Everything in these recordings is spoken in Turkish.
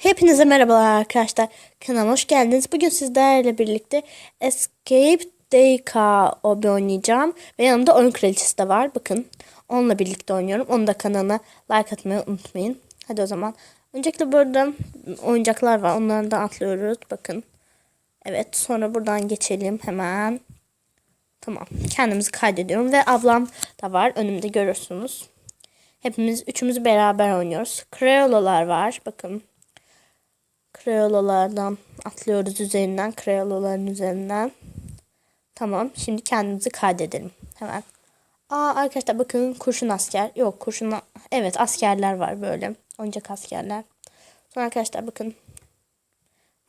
Hepinize merhabalar arkadaşlar. Kanalıma hoş geldiniz. Bugün sizlerle birlikte Escape DK obi oynayacağım. Ve yanımda oyun kraliçesi de var. Bakın onunla birlikte oynuyorum. Onu da kanalına like atmayı unutmayın. Hadi o zaman. Öncelikle burada oyuncaklar var. Onları da atlıyoruz. Bakın. Evet sonra buradan geçelim hemen. Tamam. Kendimizi kaydediyorum. Ve ablam da var. Önümde görürsünüz. Hepimiz üçümüz beraber oynuyoruz. Krayolalar var. Bakın. Krayolalardan atlıyoruz üzerinden. Krayolaların üzerinden. Tamam. Şimdi kendimizi kaydedelim. Hemen. Aa arkadaşlar bakın kurşun asker. Yok kurşun. Evet askerler var böyle. Oyuncak askerler. Sonra arkadaşlar bakın.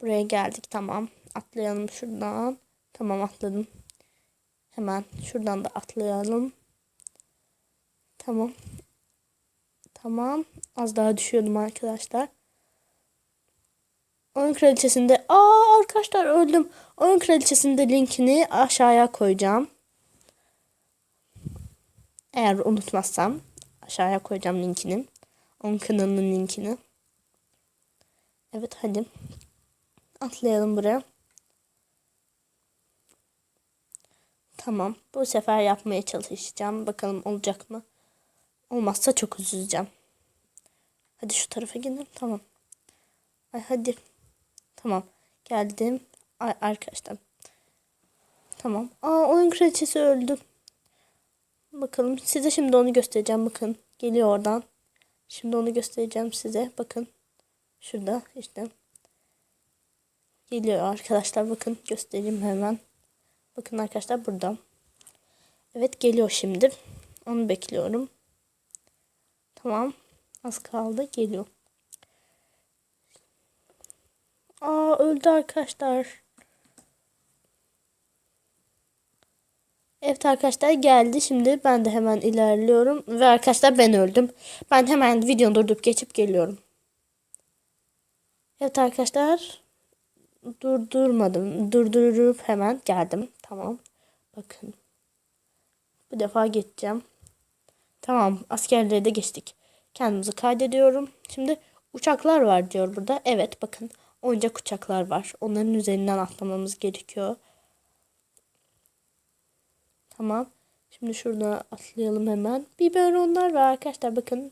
Buraya geldik. Tamam. Atlayalım şuradan. Tamam atladım. Hemen şuradan da atlayalım. Tamam. Tamam. Az daha düşüyordum arkadaşlar. Oyun kraliçesinde aa arkadaşlar öldüm. Oyun kraliçesinde linkini aşağıya koyacağım. Eğer unutmazsam aşağıya koyacağım linkini. Onun kanalının linkini. Evet hadi. Atlayalım buraya. Tamam. Bu sefer yapmaya çalışacağım. Bakalım olacak mı? Olmazsa çok üzüleceğim. Hadi şu tarafa gidelim. Tamam. Ay hadi. Tamam. Geldim. Ay arkadaşlar. Tamam. Aa oyun kraliçesi öldü. Bakalım size şimdi onu göstereceğim. Bakın. Geliyor oradan. Şimdi onu göstereceğim size. Bakın. Şurada işte. Geliyor arkadaşlar. Bakın göstereyim hemen. Bakın arkadaşlar burada. Evet geliyor şimdi. Onu bekliyorum. Tamam. Az kaldı. Geliyor. Aa öldü arkadaşlar. Evet arkadaşlar geldi. Şimdi ben de hemen ilerliyorum. Ve arkadaşlar ben öldüm. Ben hemen videonu durdurup geçip geliyorum. Evet arkadaşlar. Durdurmadım. Durdurup hemen geldim. Tamam. Bakın. Bu defa geçeceğim. Tamam. Askerleri de geçtik. Kendimizi kaydediyorum. Şimdi uçaklar var diyor burada. Evet bakın oyuncak uçaklar var. Onların üzerinden atlamamız gerekiyor. Tamam. Şimdi şurada atlayalım hemen. Biberonlar var arkadaşlar. Bakın.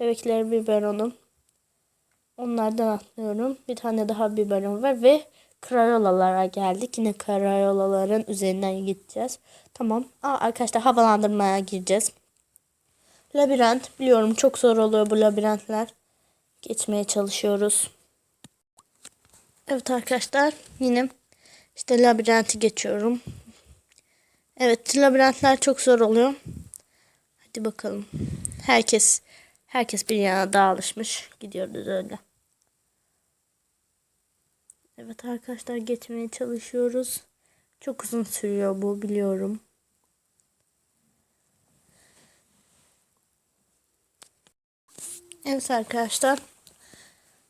Bebekler biberonu. Onlardan atlıyorum. Bir tane daha biberon var ve krayolalara geldik. Yine krayolaların üzerinden gideceğiz. Tamam. Aa, arkadaşlar havalandırmaya gireceğiz. Labirent. Biliyorum çok zor oluyor bu labirentler. Geçmeye çalışıyoruz. Evet arkadaşlar yine işte labirenti geçiyorum. Evet labirentler çok zor oluyor. Hadi bakalım. Herkes herkes bir yana dağılışmış. Gidiyoruz öyle. Evet arkadaşlar geçmeye çalışıyoruz. Çok uzun sürüyor bu biliyorum. Evet arkadaşlar.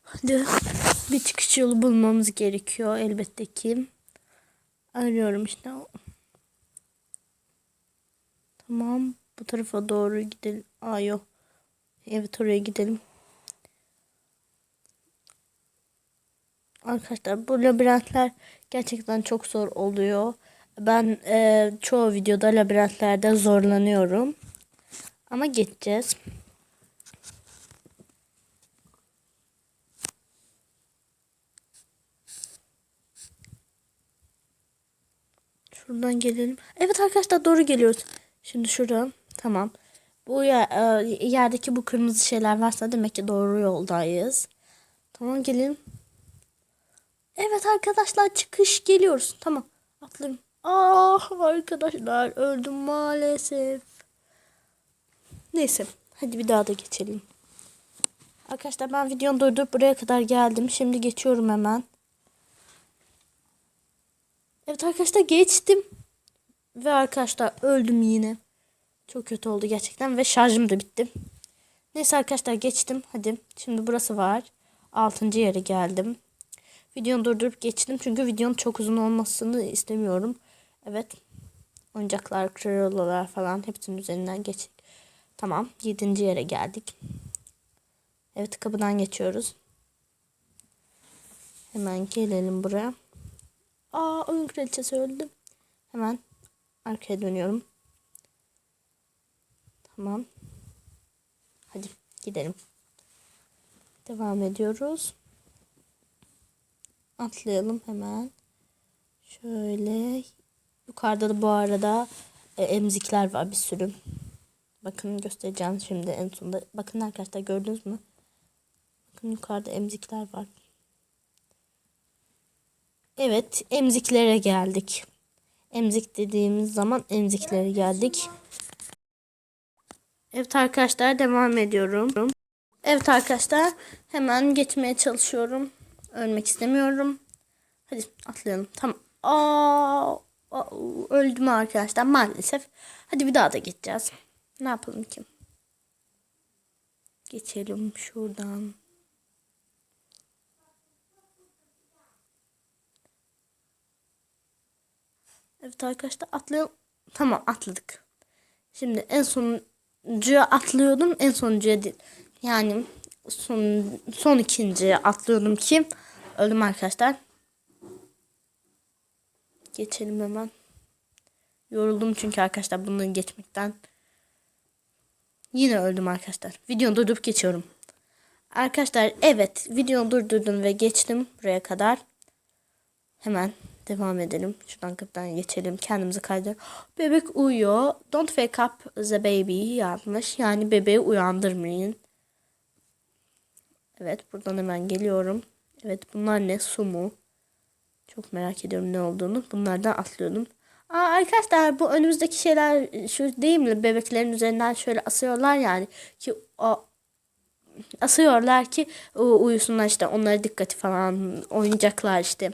Hadi bir çıkış yolu bulmamız gerekiyor elbette ki. Arıyorum işte. Tamam. Bu tarafa doğru gidelim. Aa yok. Evet oraya gidelim. Arkadaşlar bu labirentler gerçekten çok zor oluyor. Ben e, çoğu videoda labirentlerde zorlanıyorum. Ama geçeceğiz. Şuradan gelelim. Evet arkadaşlar doğru geliyoruz. Şimdi şuradan. Tamam. Bu yer, yerdeki bu kırmızı şeyler varsa demek ki doğru yoldayız. Tamam gelin. Evet arkadaşlar çıkış geliyoruz. Tamam atlarım. Ah arkadaşlar öldüm maalesef. Neyse hadi bir daha da geçelim. Arkadaşlar ben videonu durdurup buraya kadar geldim. Şimdi geçiyorum hemen. Evet arkadaşlar geçtim. Ve arkadaşlar öldüm yine. Çok kötü oldu gerçekten ve şarjım da bitti. Neyse arkadaşlar geçtim. Hadi şimdi burası var. Altıncı yere geldim. Videonu durdurup geçtim çünkü videonun çok uzun olmasını istemiyorum. Evet. Oyuncaklar, krallar falan hepsinin üzerinden geçtik. Tamam. Yedinci yere geldik. Evet kapıdan geçiyoruz. Hemen gelelim buraya. Aa oyun kraliçesi öldü. Hemen arkaya dönüyorum. Tamam. Hadi gidelim. Devam ediyoruz. Atlayalım hemen. Şöyle. Yukarıda da bu arada e, emzikler var bir sürü. Bakın göstereceğim şimdi en sonunda. Bakın arkadaşlar gördünüz mü? Bakın yukarıda emzikler var. Evet emziklere geldik. Emzik dediğimiz zaman emziklere geldik. Evet arkadaşlar devam ediyorum. Evet arkadaşlar hemen geçmeye çalışıyorum. Ölmek istemiyorum. Hadi atlayalım. Tamam. Aa, öldüm arkadaşlar maalesef. Hadi bir daha da geçeceğiz. Ne yapalım ki? Geçelim şuradan. Evet arkadaşlar atlayalım. Tamam atladık. Şimdi en sonuncuya atlıyordum. En sonuncuya değil. Yani son, son ikinciye atlıyordum ki öldüm arkadaşlar. Geçelim hemen. Yoruldum çünkü arkadaşlar bunları geçmekten. Yine öldüm arkadaşlar. Videoyu durdurup geçiyorum. Arkadaşlar evet videoyu durdurdum ve geçtim buraya kadar. Hemen devam edelim. Şuradan kapıdan geçelim. Kendimizi kaydır. Bebek uyuyor. Don't wake up the baby yazmış. Yani bebeği uyandırmayın. Evet buradan hemen geliyorum. Evet bunlar ne? Su mu? Çok merak ediyorum ne olduğunu. Bunlardan atlıyordum. Aa, arkadaşlar bu önümüzdeki şeyler şu değil mi? Bebeklerin üzerinden şöyle asıyorlar yani. Ki o asıyorlar ki uyusunlar işte onlara dikkati falan oynayacaklar işte.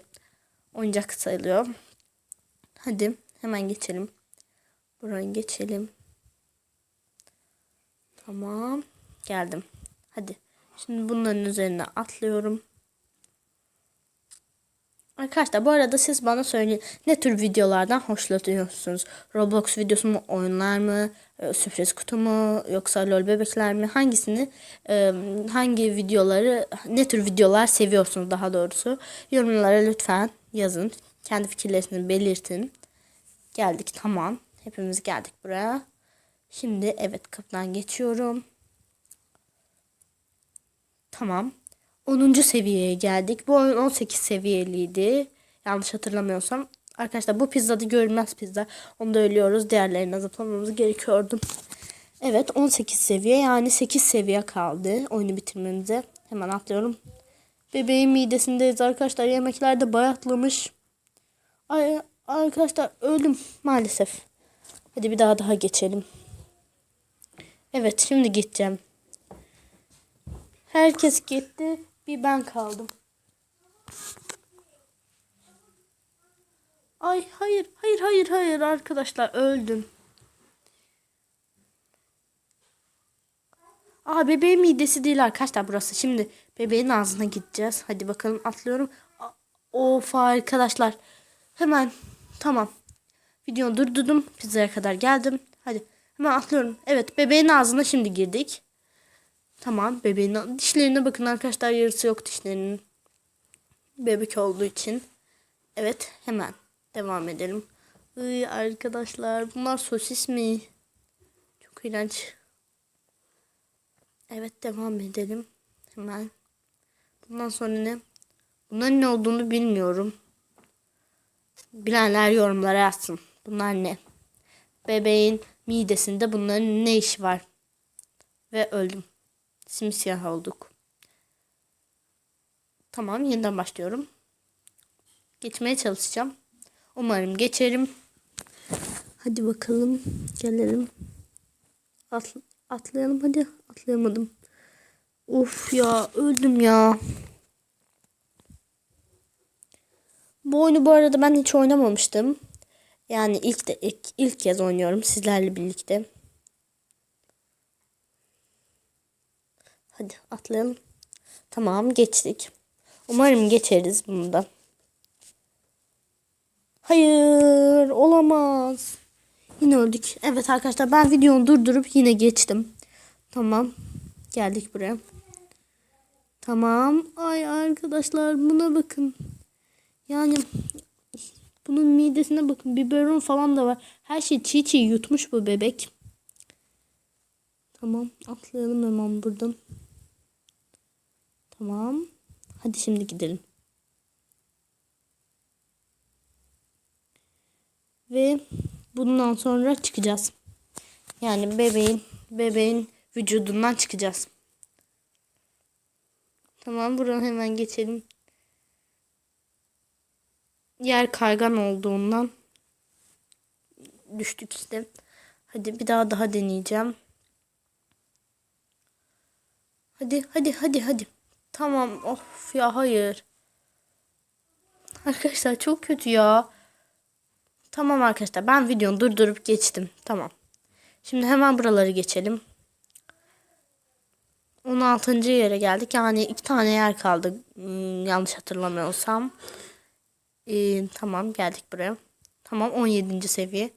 Oyuncak sayılıyor. Hadi hemen geçelim. Burayı geçelim. Tamam. Geldim. Hadi. Şimdi bunların üzerine atlıyorum. Arkadaşlar bu arada siz bana söyleyin ne tür videolardan hoşlanıyorsunuz? Roblox videosu mu, oyunlar mı, e, sürpriz kutu mu, yoksa lol bebekler mi? Hangisini, e, hangi videoları, ne tür videolar seviyorsunuz daha doğrusu? Yorumlara lütfen yazın. Kendi fikirlerinizi belirtin. Geldik tamam. Hepimiz geldik buraya. Şimdi evet kapıdan geçiyorum. Tamam. 10. seviyeye geldik. Bu oyun 18 seviyeliydi. Yanlış hatırlamıyorsam. Arkadaşlar bu pizzada görünmez pizza. Onu da ölüyoruz. Diğerlerine zıplamamız gerekiyordu. Evet 18 seviye yani 8 seviye kaldı oyunu bitirmemize. Hemen atlıyorum. Bebeğin midesindeyiz arkadaşlar. Yemekler de bayatlamış. Ay arkadaşlar öldüm maalesef. Hadi bir daha daha geçelim. Evet şimdi gideceğim. Herkes gitti. Bir ben kaldım. Ay hayır hayır hayır hayır arkadaşlar öldüm. Aa bebeğin midesi değil arkadaşlar burası. Şimdi bebeğin ağzına gideceğiz. Hadi bakalım atlıyorum. Of arkadaşlar. Hemen tamam. Videoyu durdurdum. Pizzaya kadar geldim. Hadi hemen atlıyorum. Evet bebeğin ağzına şimdi girdik. Tamam bebeğin dişlerine bakın arkadaşlar yarısı yok dişlerinin. Bebek olduğu için. Evet hemen devam edelim. Iy, arkadaşlar bunlar sosis mi? Çok iğrenç. Evet devam edelim. Hemen. Bundan sonra ne? Bunların ne olduğunu bilmiyorum. Bilenler yorumlara yazsın. Bunlar ne? Bebeğin midesinde bunların ne işi var? Ve öldüm. Simsiyah olduk. Tamam yeniden başlıyorum. Geçmeye çalışacağım. Umarım geçerim. Hadi bakalım. Gelelim. Atl atlayalım hadi. Atlayamadım. Of ya öldüm ya. Bu oyunu bu arada ben hiç oynamamıştım. Yani ilk de ilk, ilk kez oynuyorum sizlerle birlikte. Hadi atlayalım. Tamam geçtik. Umarım geçeriz bunu da. Hayır olamaz. Yine öldük. Evet arkadaşlar ben videoyu durdurup yine geçtim. Tamam. Geldik buraya. Tamam. Ay arkadaşlar buna bakın. Yani bunun midesine bakın. Biberon falan da var. Her şey çiğ çiğ yutmuş bu bebek. Tamam. Atlayalım hemen buradan. Tamam. Hadi şimdi gidelim. Ve bundan sonra çıkacağız. Yani bebeğin bebeğin vücudundan çıkacağız. Tamam buradan hemen geçelim. Yer kaygan olduğundan düştük işte. Hadi bir daha daha deneyeceğim. Hadi hadi hadi hadi. Tamam of ya hayır. Arkadaşlar çok kötü ya. Tamam arkadaşlar ben videonu durdurup geçtim. Tamam. Şimdi hemen buraları geçelim. 16. yere geldik. Yani iki tane yer kaldı. Hmm, yanlış hatırlamıyorsam. Ee, tamam geldik buraya. Tamam 17. seviye.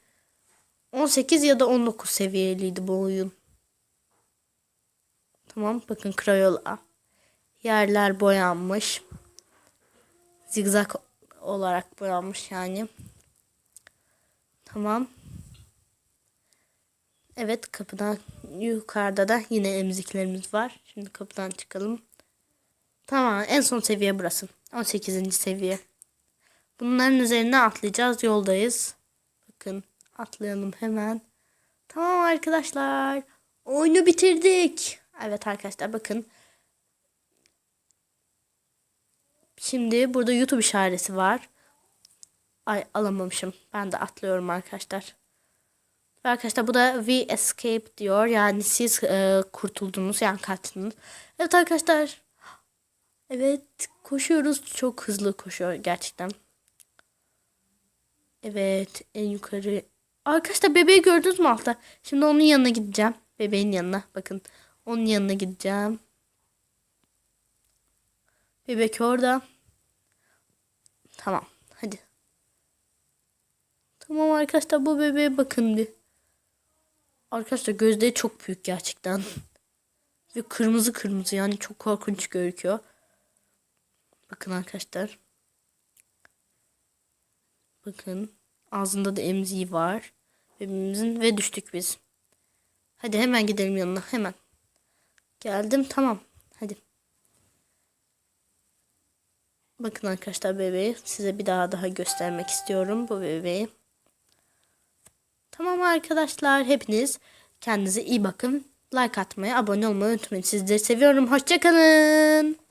18 ya da 19 seviyeliydi bu oyun. Tamam bakın Crayola. Yerler boyanmış. Zigzag olarak boyanmış yani. Tamam. Evet kapıdan yukarıda da yine emziklerimiz var. Şimdi kapıdan çıkalım. Tamam en son seviye burası. 18. seviye. Bunların üzerine atlayacağız. Yoldayız. Bakın atlayalım hemen. Tamam arkadaşlar. Oyunu bitirdik. Evet arkadaşlar bakın. Şimdi burada YouTube işareti var. Ay alamamışım. Ben de atlıyorum arkadaşlar. Arkadaşlar bu da we escape diyor. Yani siz e, kurtuldunuz yani kaçtınız. Evet arkadaşlar. Evet koşuyoruz. Çok hızlı koşuyor gerçekten. Evet en yukarı. Arkadaşlar bebeği gördünüz mü altta? Şimdi onun yanına gideceğim. Bebeğin yanına. Bakın onun yanına gideceğim. Bebek orada. Tamam. Hadi. Tamam arkadaşlar bu bebeğe bakın bir. Arkadaşlar gözleri çok büyük gerçekten. Ve kırmızı kırmızı yani çok korkunç gözüküyor. Bakın arkadaşlar. Bakın ağzında da emziği var. Bebeğimizin ve düştük biz. Hadi hemen gidelim yanına hemen. Geldim tamam. Hadi. Bakın arkadaşlar bebeği size bir daha daha göstermek istiyorum bu bebeği. Tamam arkadaşlar hepiniz kendinize iyi bakın. Like atmayı, abone olmayı unutmayın. Sizleri seviyorum. Hoşçakalın.